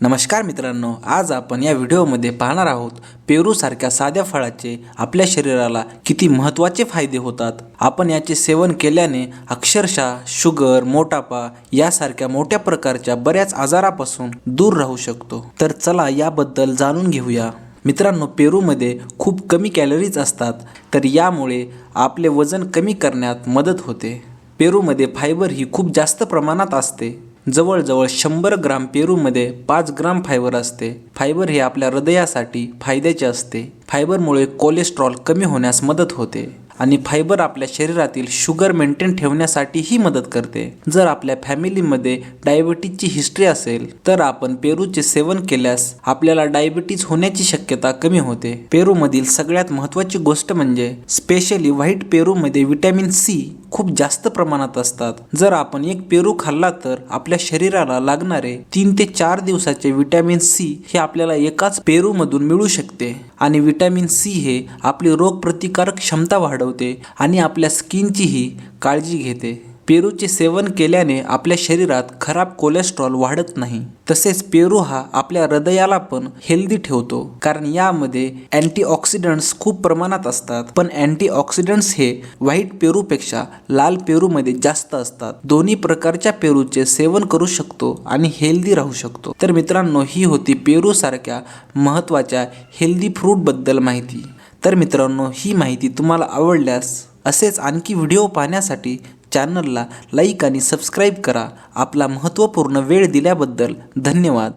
नमस्कार मित्रांनो आज आपण या व्हिडिओमध्ये पाहणार आहोत पेरूसारख्या साध्या फळाचे आपल्या शरीराला किती महत्त्वाचे फायदे होतात. आपण याचे सेवन केल्याने अक्षरशः शुगर मोटापा यासारख्या मोठ्या प्रकारच्या बऱ्याच आजारापासून दूर राहू शकतो. तर चला याबद्दल जाणून घेऊया. मित्रांनो पेरूमध्ये खूप कमी कॅलरीज असतात तर यामुळे आपले वजन कमी करण्यात मदत होते. पेरूमध्ये फायबर ही खूप जास्त प्रमाणात असते. जवळजवळ शंभर ग्राम पेरूमध्ये पाच ग्राम फायबर असते. फायबर हे आपल्या हृदयासाठी फायद्याचे असते. फायबरमुळे कोलेस्ट्रॉल कमी होण्यास मदत होते आणि फायबर आपल्या शरीरातील शुगर मेंटेन ठेवण्यासाठीही मदत करते. जर आपल्या फॅमिलीमध्ये डायबिटीजची हिस्ट्री असेल तर आपण पेरूचे सेवन केल्यास आपल्याला डायबिटीज होण्याची शक्यता कमी होते. पेरूमधील सगळ्यात महत्त्वाची गोष्ट म्हणजे स्पेशली व्हाईट पेरूमध्ये विटॅमिन सी खूप जास्त प्रमाणात असतात. जर आपण एक पेरू खाल्ला तर आपल्या शरीराला लागणारे तीन ते चार दिवसाचे विटॅमिन सी हे आपल्याला एकाच पेरूमधून मिळू शकते आणि विटॅमिन सी हे आपली रोगप्रतिकारक क्षमता वाढवते आणि आपल्या स्किनचीही काळजी घेते. पेरूचे सेवन केल्याने आपल्या शरीरात खराब कोलेस्ट्रॉल वाढत नाही. तसेच पेरू हा आपल्या हृदयाला पण हेल्दी ठेवतो. कारण यामध्ये अँटीऑक्सिडंट्स खूप प्रमाणात असतात. पण अँटीऑक्सिडंट्स हे व्हाईट पेरूपेक्षा लाल पेरूमध्ये जास्त असतात. दोन्ही प्रकारच्या पेरूचे सेवन करू शकतो आणि हेल्दी राहू शकतो. तर मित्रांनो ही होती पेरूसारख्या महत्त्वाच्या हेल्दी फ्रूटबद्दल माहिती. तर मित्रांनो ही माहिती तुम्हाला आवडल्यास असेच आणखी व्हिडिओ पाहण्यासाठी चॅनलला लाईक आणि सबस्क्राईब करा. आपला महत्त्वपूर्ण वेळ दिल्याबद्दल धन्यवाद.